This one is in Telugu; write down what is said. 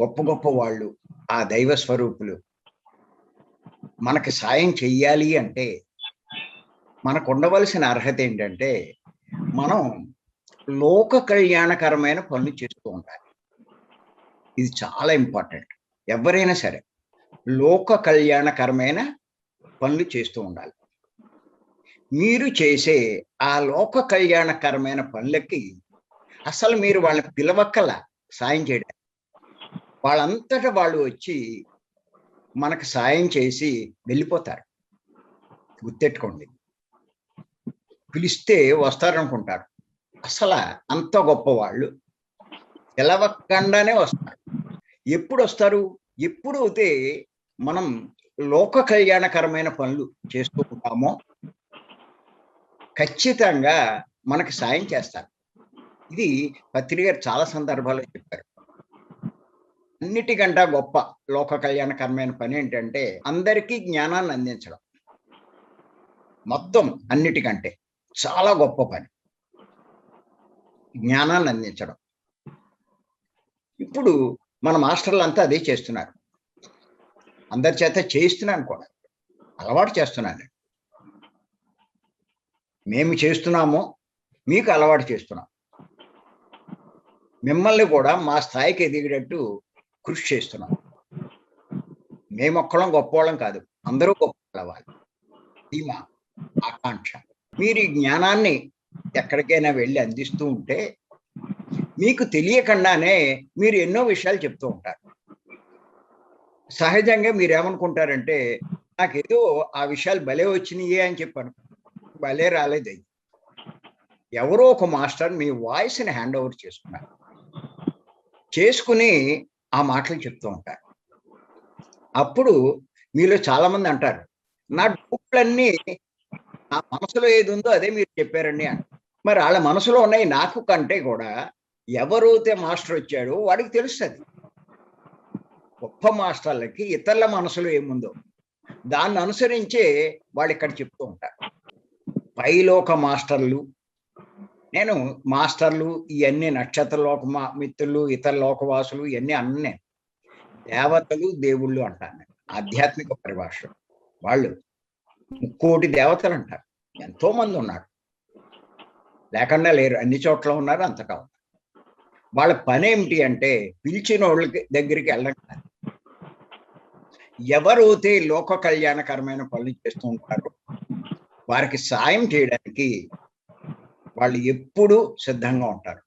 గొప్ప గొప్ప వాళ్ళు ఆ దైవ స్వరూపులు. మనకి సాయం చెయ్యాలి అంటే మనకు ఉండవలసిన అర్హత ఏంటంటే మనం లోక కళ్యాణకరమైన పనులు చేస్తూ ఉండాలి. ఇది చాలా ఇంపార్టెంట్. ఎవరైనా సరే లోక కళ్యాణకరమైన పనులు చేస్తూ ఉండాలి. మీరు చేసే ఆ లోక కళ్యాణకరమైన పనులకి అసలు మీరు వాళ్ళని పిలవక్కల సాయం చేయడానికి వాళ్ళంతటా వాళ్ళు వచ్చి మనకు సాయం చేసి వెళ్ళిపోతారు. గుర్తెట్టుకోండి. పిలిస్తే వస్తారనుకుంటారు. అసలు అంత గొప్ప వాళ్ళు వస్తారు. ఎప్పుడు వస్తారు? ఎప్పుడు అయితే మనం లోక కళ్యాణకరమైన పనులు చేస్తూ ఉంటామో ఖచ్చితంగా మనకి సాయం చేస్తారు. ఇది పత్రిక గారు చాలా సందర్భాల్లో చెప్పారు. అన్నిటికంటే గొప్ప లోక కళ్యాణకరమైన పని ఏంటంటే అందరికీ జ్ఞానాన్ని అందించడం. మొత్తం అన్నిటికంటే చాలా గొప్ప పని. జ్ఞానాన్ని అందించడం. ఇప్పుడు మన మాస్టర్లు అంతా అదే చేస్తున్నారు. అందరి చేత చేయిస్తున్నాను కూడా. అలవాటు చేస్తున్నాను మేము చేస్తున్నాము మీకు అలవాటు చేస్తున్నాం. మిమ్మల్ని కూడా మా స్థాయికి ఎదిగేటట్టు కృషి చేస్తున్నాం. మేమొక్కడం గొప్పవాళ్ళం కాదు అందరూ గొప్ప వాళ్ళు. ఇది ఆకాంక్ష. మీరు ఈ జ్ఞానాన్ని ఎక్కడికైనా వెళ్ళి అందిస్తూ ఉంటే మీకు తెలియకుండానే మీరు ఎన్నో విషయాలు చెప్తూ ఉంటారు. సహజంగా మీరు ఏమనుకుంటారంటే నాకేదో ఆ విషయాలు భలే వచ్చినాయే అని చెప్పాను. భలే రాలేదు ఎవరో ఒక మాస్టర్ మీ వాయిస్ని హ్యాండ్ ఓవర్ చేసుకున్నారు. చేసుకుని ఆ మాటలు చెప్తూ ఉంటారు అప్పుడు మీలో చాలా మంది అంటారు నా డౌట్లన్నీ నా మనసులో ఏది ఉందో అదే మీరు చెప్పారండి అని. మరి వాళ్ళ మనసులో ఉన్నాయి నాకు కంటే కూడా ఎవరైతే మాస్టర్ వచ్చాడో వాడికి తెలుస్తుంది. గొప్ప మాస్టర్లకి ఇతరుల మనసులో ఏముందో దాన్ని అనుసరించే వాళ్ళు ఇక్కడ చెప్తూ ఉంటారు. పైలోక మాస్టర్లు నేను మాస్టర్లు ఇవన్నీ నక్షత్ర లోక మా మిత్రులు ఇతర లోకవాసులు ఇవన్నీ అన్నీ దేవతలు దేవుళ్ళు అంటాను ఆధ్యాత్మిక పరిభాష వాళ్ళు ముక్కోటి దేవతలు అంటారు. ఎంతో మంది ఉన్నారు. లేకుండా లేరు. అన్ని చోట్ల ఉన్నారు అంతటా ఉన్నారు. వాళ్ళ పని ఏమిటి అంటే పిలిచిన వాళ్ళకి దగ్గరికి వెళ్ళడం కాదు. ఎవరైతే లోక కళ్యాణకరమైన పనులు చేస్తూ ఉంటారో వారికి సాయం చేయడానికి వాళ్ళు ఎప్పుడూ సిద్ధంగా ఉంటారు.